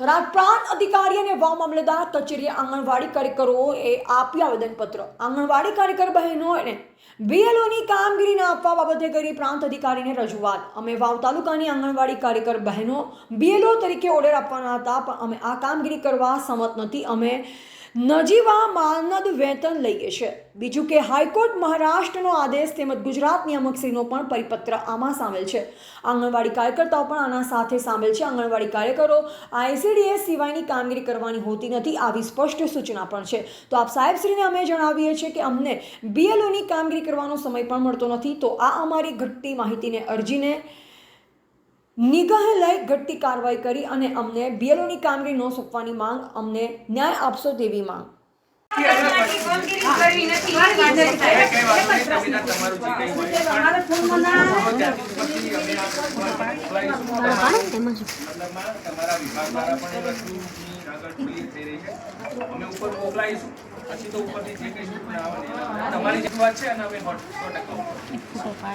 આંગણવાડી અને વાવ મામલતદાર કચેરીએ આંગણવાડી કાર્યકરોએ આપી આવેદનપત્ર. આંગણવાડી કાર્યકર બહેનોને બીએલઓની કામગીરી ન આપવા બાબતે કરી પ્રાંત અધિકારીને રજૂઆત. અમે વાવ તાલુકાની આંગણવાડી કાર્યકર બહેનો બીએલઓ તરીકે ઓર્ડર આપવાના હતા, પણ અમે આ કામગીરી કરવા સંમત નથી. અમે નજીવા માનદ વેતન લઈએ છીએ. બીજું કે હાઈકોર્ટ મહારાષ્ટ્રનો આદેશ તેમજ ગુજરાત નિયામકશ્રીનો પણ પરિપત્ર આમાં સામેલ છે. આંગણવાડી કાર્યકર્તાઓ પણ આના સાથે સામેલ છે. આંગણવાડી કાર્યકરો આઈસીડીએસ સિવાયની કામગીરી કરવાની હોતી નથી આવી સ્પષ્ટ સૂચના પણ છે. તો આપ સાહેબશ્રીને અમે જણાવીએ છીએ કે અમને બીએલઓની કામગીરી કરવાનો સમય પણ મળતો નથી. તો આ અમારી ઘટતી માહિતીને અરજીને નિગાહે લઈ ઘટતી કાર્યવાહી કરી અને અમને બીએલઓની કામગીરી ન સોંપવાની માંગ, અમને ન્યાય આપશો તેવી માંગ. તમારું છે અને અમે